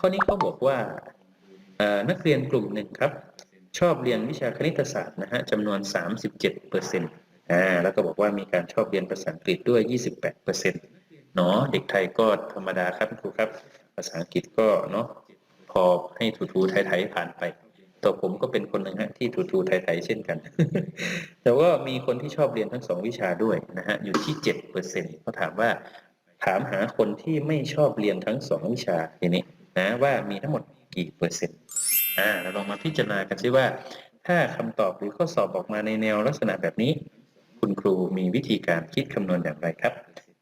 ข้อนี้เขาบอกว่านักเรียนกลุ่มหนึ่งครับ ชอบเรียนวิชาคณิตศาสตร์นะฮะจำนวน 37เปอร์เซ็นต์อ่าแล้วก็บอกว่ามีการชอบเรียนภาษาอังกฤษด้วย 28เปอร์เซ็นต์เนาะเด็กไทยก็ธรรมดาครับครูครับ ภาษาอังกฤษก็เนาะพอให้ถูๆไทยๆผ่านไปตัวผมก็เป็นคนหนึ่งฮะที่ถูๆไทยๆเช่นกัน แต่ว่ามีคนที่ชอบเรียนทั้งสองวิชาด้วยนะฮะอยู่ที่7เปอร์เซ็นต์เขาถามว่าถามหาคนที่ไม่ชอบเรียนทั้งสองวิชาทีนี้ นะว่ามีทั้งหมดกี่เปอร์เซ็นต์อ่าเราลองมาพิจารณากันซิว่า ถ้าคำตอบหรือข้อสอบออกมาในแนวลักษณะแบบนี้ คุณครูมีวิธีการคิดคำนวณอย่างไรครับ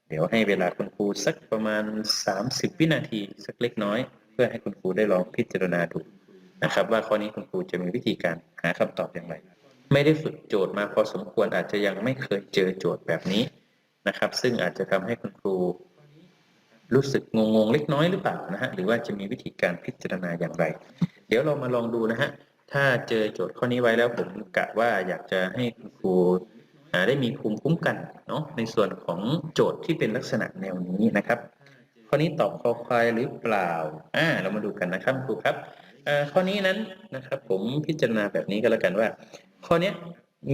เดี๋ยวให้เวลาคุณครูสักประมาณ 30 วินาทีสักเล็กน้อย เพื่อให้คุณครูได้ลองพิจารณาดูนะครับ ว่าข้อนี้คุณครูจะมีวิธีการหาคำตอบอย่างไร ไม่ได้ฝึกโจทย์มาพอสมควรอาจจะยังไม่เคยเจอโจทย์แบบนี้นะครับ ซึ่งอาจจะทำให้คุณครู รู้สึกงงๆเล็กน้อยหรือเปล่านะฮะหรือว่าจะมีวิธีการพิจารณาอย่างไร เดี๋ยวเรามาลองดูนะฮะถ้าเจอโจทย์ข้อนี้ไว้แล้วผมกะว่าอยากจะให้คุณครูได้มีภูมิคุ้มกันเนาะในส่วนของโจทย์ที่เป็นลักษณะแนวนี้นะครับ ข้อนี้ตอบคอควายหรือเปล่าอ่าเรามาดูกันนะครับครูครับข้อนี้นั้นนะครับผมพิจารณาแบบนี้ก็แล้วกันว่า ข้อนี้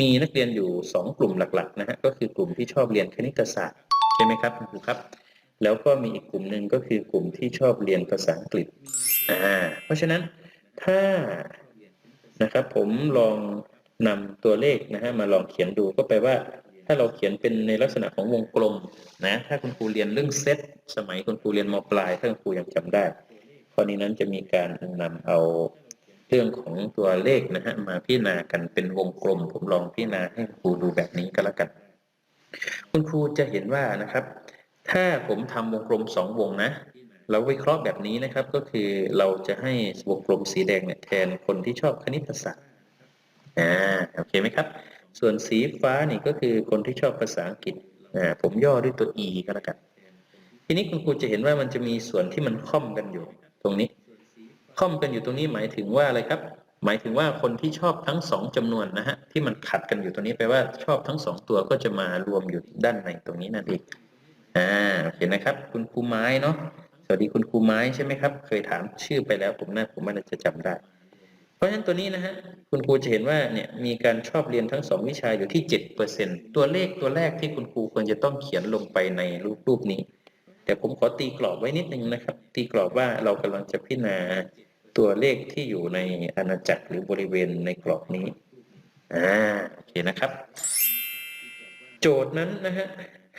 มีนักเรียนอยู่ 2 กลุ่มหลักๆนะฮะก็คือกลุ่มที่ชอบเรียนคณิตศาสตร์ใช่ไหมครับคุณครูครับ แล้วก็มีอีกกลุ่มหนึ่งก็คือกลุ่มที่ชอบเรียนภาษาอังกฤษอ่าเพราะฉะนั้นถ้านะครับผมลองนำตัวเลขนะฮะมาลองเขียนดูก็แปลว่า ถ้าเราเขียนเป็นในลักษณะของวงกลมนะถ้าคุณครูเรียนเรื่องเซตสมัยคุณครูเรียนมปลายถ้าคุณครูยังจำได้ข้อนี้นั้นจะมีการนำเอาเรื่องของตัวเลขนะฮะมาพิจารณากันเป็นวงกลม ผมลองพิจารณาให้ครูดูแบบนี้ก็แล้วกัน คุณครูจะเห็นว่านะครับ ถ้าผมทำวงกลมสองวงนะ เราวิเคราะห์แบบนี้นะครับก็คือเราจะให้วงกลมสีแดงเนี่ยแทนคนที่ชอบคณิตศาสตร์อ่าโอเคไหมครับ ส่วนสีฟ้านี่ก็คือคนที่ชอบภาษาอังกฤษอ่าผมย่อด้วยตัว e ก็แล้วกัน ทีนี้คุณครูจะเห็นว่ามันจะมีส่วนที่มันค่อมกันอยู่ ตรงนี้ ค่อมกันอยู่ตรงนี้หมายถึงว่าอะไรครับ หมายถึงว่าคนที่ชอบทั้งสองจำนวนนะฮะที่มันขัดกันอยู่ตรงนี้แปลว่าชอบทั้งสองตัวก็จะมารวมอยู่ด้านในตรงนี้นั่นเอง อ่าเห็นนะครับ คุณครูไม้เนาะสวัสดีคุณครูไม้ใช่ไหมครับ เคยถามชื่อไปแล้วผมน่าผมมันาจะจำได้ เพราะฉะนั้นตัวนี้นะฮะคุณครูจะเห็นว่าเนี่ยมีการชอบเรียนทั้งสองวิชาอยู่ที่เจ็ดเปอร์เซ็นตัวเลขตัวแรกที่คุณครูควรจะต้องเขียนลงไปในรูปรูปนี้ แต่ผมขอตีกรอบไว้นิดนึงนะครับ ตีกรอบว่าเรากำลังจะพิจารณาตัวเลขที่อยู่ในอาณาจักรหรือบริเวณในกรอบนี้อ่าโอเคนะครับ โจทย์นั้นนะฮะ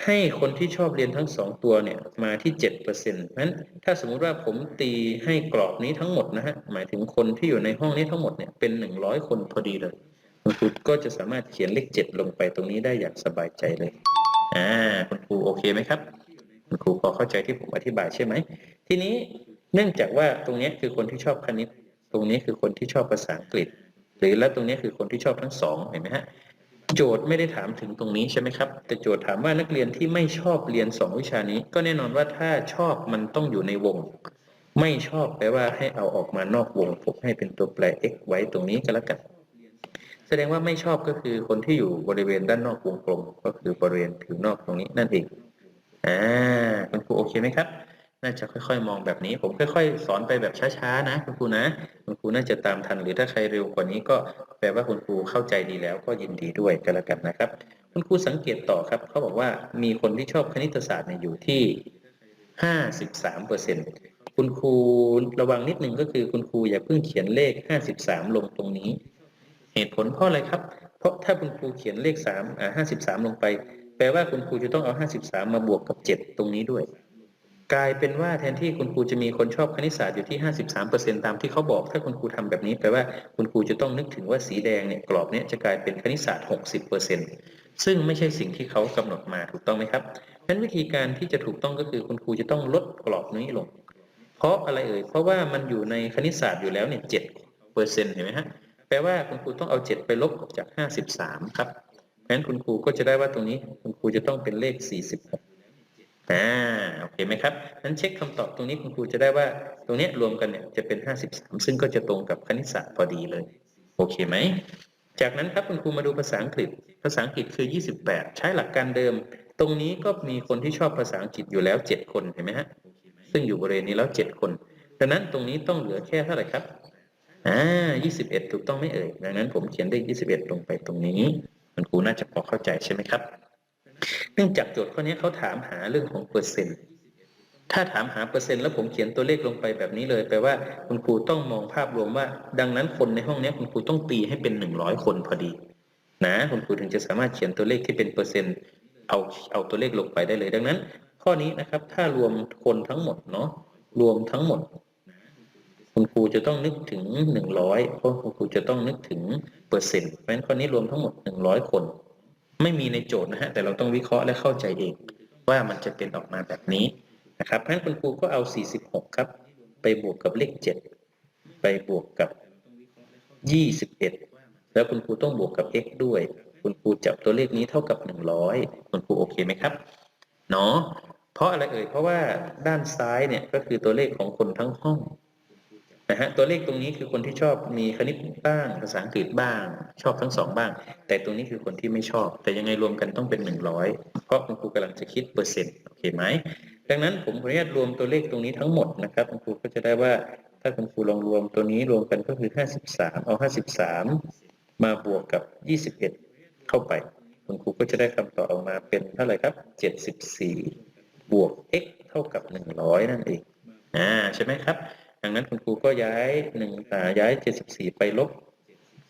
ให้คนที่ชอบเรียนทั้งสองตัวเนี่ยมาที่เจ็ดเปอร์เซ็นต์นั้นถ้าสมมุติว่าผมตีให้กรอบนี้ทั้งหมดนะฮะหมายถึงคนที่อยู่ในห้องนี้ทั้งหมดเนี่ยเป็นหนึ่งร้อยคนพอดีเลยคุณครูก็จะสามารถเขียนเลขเจ็ดลงไปตรงนี้ได้อย่างสบายใจเลยอ่าคุณครูโอเคไหมครับ คุณครูพอเข้าใจที่ผมอธิบายใช่ไหมทีนี้เนื่องจากว่าตรงนี้คือคนที่ชอบคณิต ตรงนี้คือคนที่ชอบภาษาอังกฤษ หรือและตรงนี้คือคนที่ชอบทั้งสองเห็นไหมฮะ โจทย์ไม่ได้ถามถึงตรงนี้ใช่ไหมครับ แต่โจทย์ถามว่านักเรียนที่ไม่ชอบเรียนสองวิชานี้ ก็แน่นอนว่าถ้าชอบมันต้องอยู่ในวง ไม่ชอบแปลว่าให้เอาออกมานอกวงผมให้เป็นตัวแปร x ไว้ตรงนี้ก็แล้วกันแสดงว่าไม่ชอบก็คือคนที่อยู่บริเวณด้านนอกวงกลม ก็คือบริเวณผิวนอกตรงนี้นั่นเองอ่าคุณครูโอเคไหมครับ น่าจะค่อยๆ มองแบบนี้ ผมค่อย ๆ สอนไปแบบช้าๆนะคุณครูนะ คุณครูน่าจะตามทัน หรือถ้าใครเร็วกว่านี้ก็แปลว่าคุณครูเข้าใจดีแล้วก็ยินดีด้วยกันแล้วกันนะครับ คุณครูสังเกตต่อครับเขาบอกว่ามีคนที่ชอบคณิตศาสตร์เนี่ยอยู่ที่53เปอร์เซ็นต์คุณครูระวังนิดนึงก็คือคุณครูอย่าเพิ่งเขียนเลข53ลงตรงนี้ เหตุผลเพราะอะไรครับ เพราะถ้าคุณครูเขียนเลข3อ่า53ลงไป แปลว่าคุณครูจะต้องเอา53มมาบวกกับ7ตรงนี้ด้วย กลายเป็นว่าแทนที่คุณครูจะมีคนชอบคณิตศาสตร์อยู่ที่ 53%ตามที่เขาบอก ถ้าคุณครูทำแบบนี้แปลว่าคุณครูจะต้องนึกถึงว่าสีแดงเนี่ยกรอบเนี้จะกลายเป็นคณิตศาสตร์ 60%ซึ่งไม่ใช่สิ่งที่เขากำหนดมาถูกต้องไหมครับนั้นวิธีการที่จะถูกต้องก็คือคุณครูจะต้องลดกรอบนี้ลง เพราะอะไรเอ่ยเพราะว่ามันอยู่ในคณิตศาสตร์อยู่แล้วเนี่ย7เปอร์เซ็นต์เห็นไหมฮะแปลว่าคุณครูต้องเอา 7 ไปลบออกจาก 53 ครับเพราะฉะนั้นคุณครูก็จะได้ว่าตรงนี้คุณครูจะต้องเป็นเลข 46 อ่าโอเคไหมครับนั้นเช็คคำตอบตรงนี้คุณครูจะได้ว่า ตรงนี้รวมกันเนี่ยจะเป็น 53 ซึ่งก็จะตรงกับคณิตศาสตร์พอดีเลย โอเคไหม จากนั้นครับคุณครูมาดูภาษาอังกฤษ ภาษาอังกฤษคือ 28 ใช้หลักการเดิม ตรงนี้ก็มีคนที่ชอบภาษาอังกฤษอยู่แล้ว 7 คนเห็นไหมฮะ ซึ่งอยู่บริเวณนี้แล้ว 7 คนดังนั้นตรงนี้ต้องเหลือแค่เท่าไหร่ครับอ่า21 ถูกต้องไม่เอ่ย ดังนั้นผมเขียนเลข21 ลงไปตรงนี้ คุณครูน่าจะพอเข้าใจใช่ไหมครับ เนื่องจากโจทย์ข้อนี้เขาถามหาเรื่องของเปอร์เซ็นต์ถ้าถามหาเปอร์เซ็นต์แล้วผมเขียนตัวเลขลงไปแบบนี้เลยแปลว่าคุณครูต้องมองภาพรวมว่า ดังนั้นคนในห้องนี้คุณครูต้องตีให้เป็น100คนพอดี นะคุณครูถึงจะสามารถเขียนตัวเลขที่เป็นเปอร์เซ็นต์เอาเอาตัวเลขลงไปได้เลย ดังนั้น ข้อนี้นะครับ ถ้ารวมคนทั้งหมดเนาะรวมทั้งหมดคุณครูจะต้องนึกถึง100เพราะคุณครูจะต้องนึกถึงเปอร์เซ็นต์เพราะฉะนั้นข้อนี้รวมทั้งหมด100คน ไม่มีในโจทย์นะฮะแต่เราต้องวิเคราะห์และเข้าใจเอง ว่ามันจะเป็นออกมาแบบนี้นะครับเพราะฉะนั้นคุณครูก็เอา 46 ครับ ไปบวกกับเลข 7 ไปบวกกับ 21 แล้วคุณครูต้องบวกกับ x ด้วย คุณครูจับตัวเลขนี้เท่ากับ 100 คุณครูโอเคไหมครับเนาะเพราะอะไรเอ่ยเพราะว่าด้านซ้ายเนี่ยก็คือตัวเลขของคนทั้งห้อง นะฮะตัวเลขตรงนี้คือคนที่ชอบมีคณิตบ้างภาษาอังกฤษบ้าง ชอบทั้งสองบ้าง แต่ตรงนี้คือคนที่ไม่ชอบ แต่ยังไงรวมกันต้องเป็น 100 เพราะคุณครูกำลังจะคิดเปอร์เซ็นต์โอเคไหมดังนั้นผมขออนุญาตรวมตัวเลขตรงนี้ทั้งหมดนะครับคุณครูก็จะได้ว่าถ้าคุณครูลองรวมตัวนี้รวมกันก็คือ 53 เอา 53 มาบวกกับ 21 เข้าไป คุณครูก็จะได้คำตอบออกมาเป็นเท่าไหร่ครับ 74 บวก x เท่ากับ 100 นั่นเองอ่าใช่ไหมครับ ดังนั้นคุณครูก็ย้าย1อ่าย้าย74ไปลบ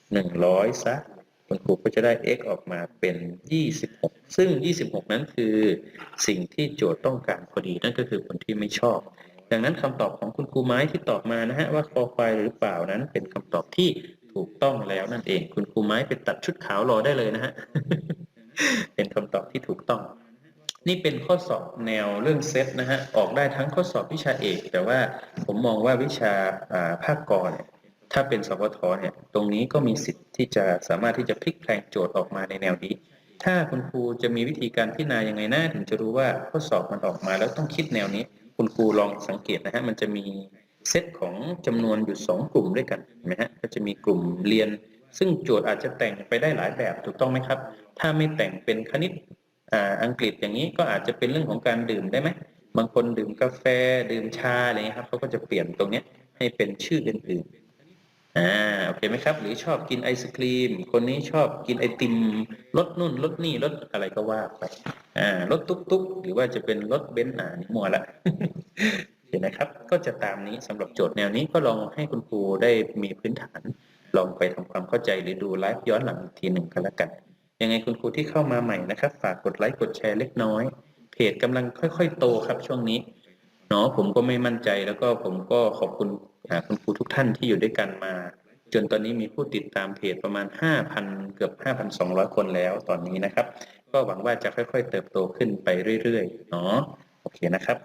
100ซะคุณครูก็จะได้ x ออกมาเป็น 26 ซึ่ง 26 นั้นคือสิ่งที่โจทย์ต้องการพอดีนั่นก็คือคนที่ไม่ชอบ ดังนั้นคำตอบของคุณครูไม้ที่ตอบมานะฮะว่าคอควายหรือเปล่านั้นเป็นคำตอบที่ถูกต้องแล้วนั่นเอง คุณครูไม้ไปตัดชุดขาวรอได้เลยนะฮะ เป็นคำตอบที่ถูกต้อง นี่เป็นข้อสอบแนวเรื่องเซตนะฮะออกได้ทั้งข้อสอบวิชาเอก แต่ว่าผมมองว่าวิชาภาคกรเนี่ยถ้าเป็นสวทเนี่ยตรงนี้ก็มีสิทธิ์ที่จะสามารถที่จะพลิกแปลงโจทย์ออกมาในแนวนี้ ถ้าคุณครูจะมีวิธีการพิจารณายังไงนะถึงจะรู้ว่าข้อสอบมันออกมาแล้วต้องคิดแนวนี้ คุณครูลองสังเกตนะฮะมันจะมีเซตของจำนวนอยู่ 2 กลุ่มด้วยกันเห็นไหมฮะก็จะมีกลุ่มเรียน ซึ่งโจทย์อาจจะแต่งไปได้หลายแบบถูกต้องไหมครับ ถ้าไม่แต่งเป็นคณิต อ่าอังกฤษอย่างนี้ก็อาจจะเป็นเรื่องของการดื่มได้ไหมบางคนดื่มกาแฟดื่มชาอะไรเงี้ยครับเขาก็จะเปลี่ยนตรงเนี้ยให้เป็นชื่ออื่นๆอ่าโอเคไหมครับ หรือชอบกินไอศครีม คนนี้ชอบกินไอติมรสนู่นรสนี่รสอะไรก็ว่าไปอ่ารถตุ๊กๆ หรือว่าจะเป็นรถเบนซ์อ่านี่มัวละเห็นนะครับ ก็จะตามนี้สำหรับโจทย์แนวนี้ก็ลองให้คุณครูได้มีพื้นฐาน ลองไปทำความเข้าใจหรือดูไลฟ์ย้อนหลังอีกทีหนึ่งก็แล้วกัน ยังไงคุณครูที่เข้ามาใหม่นะครับ ฝากกดไลค์กดแชร์เล็กน้อย เพจกำลังค่อย ๆ โตครับช่วงนี้เนาะผมก็ไม่มั่นใจแล้วก็ผมก็ขอบคุณคุณครูทุกท่านที่อยู่ด้วยกันมา จนตอนนี้มีผู้ติดตามเพจประมาณ 5,000 เกือบ 5,200 คนแล้วตอนนี้นะครับ ก็หวังว่าจะค่อย ๆ เติบโตขึ้นไปเรื่อยๆเนาะโอเคนะครับ